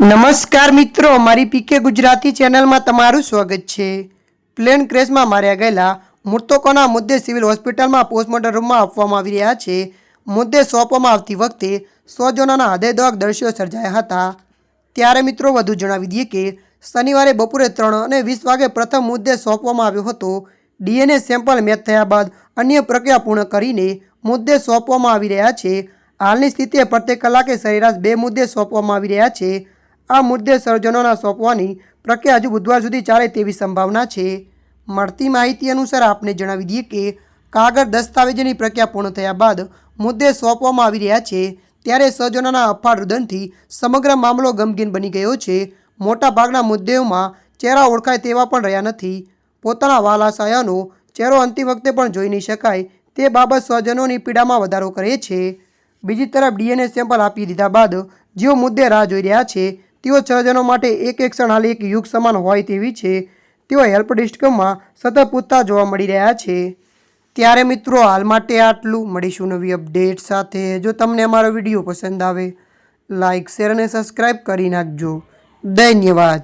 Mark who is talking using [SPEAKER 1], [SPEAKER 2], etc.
[SPEAKER 1] નમસ્કાર મિત્રો મારી પીકે ગુજરાતી ચેનલમાં તમારું સ્વાગત છે. પ્લેન ક્રેશમાં માર્યા ગયેલા મૃતકોના મુદ્દે સિવિલ હોસ્પિટલમાં પોસ્ટમોર્ટમ રૂમમાં આપવામાં આવી રહ્યા છે. મુદ્દે સોંપવામાં આવતી વખતે સો જણાના હૃદયદ્વાક દ્રશ્યો સર્જાયા હતા. ત્યારે મિત્રો વધુ જણાવી દઈએ કે શનિવારે બપોરે ત્રણ અને વીસ વાગે પ્રથમ મુદ્દે સોંપવામાં આવ્યો હતો. ડીએનએ સેમ્પલ મેચ થયા બાદ અન્ય પ્રક્રિયા પૂર્ણ કરીને મુદ્દે સોંપવામાં આવી રહ્યા છે. હાલની સ્થિતિએ પ્રત્યેક કલાકે સરેરાશ બે મુદ્દે સોંપવામાં આવી રહ્યા છે. આ મુદ્દે સર્જનોના સોંપવાની પ્રક્રિયા હજુ બુધવાર સુધી ચાલે તેવી સંભાવના છે. મળતી માહિતી અનુસાર આપને જણાવી દઈએ કે કાગળ દસ્તાવેજની પ્રક્રિયા પૂર્ણ થયા બાદ મુદ્દે સોંપવામાં આવી રહ્યા છે, ત્યારે સર્જનોના અફાળ રુદનથી સમગ્ર મામલો ગમગીન બની ગયો છે. મોટાભાગના મુદ્દેઓમાં ચહેરા ઓળખાય તેવા પણ રહ્યા નથી. પોતાના વાલા સાયાનો ચહેરો અંતિમ વખતે પણ જોઈ નહીં શકાય તે બાબત સ્વજનોની પીડામાં વધારો કરે છે. બીજી તરફ ડીએનએ સેમ્પલ આપી દીધા બાદ જેઓ મુદ્દે રાહ જોઈ રહ્યા છે તેઓ સ્વજનો માટે એક એક ક્ષણ હાલ એક યુગ સમાન હોય તેવી છે. તેઓ હેલ્પ ડિસ્કમાં સતત પૂછતા જોવા મળી રહ્યા છે. ત્યારે મિત્રો, હાલ માટે આટલું. મળીશું નવી અપડેટ સાથે. જો તમને અમારો વીડિયો પસંદ આવે લાઇક શેર અને સબસ્ક્રાઈબ કરી નાખજો. ધન્યવાદ.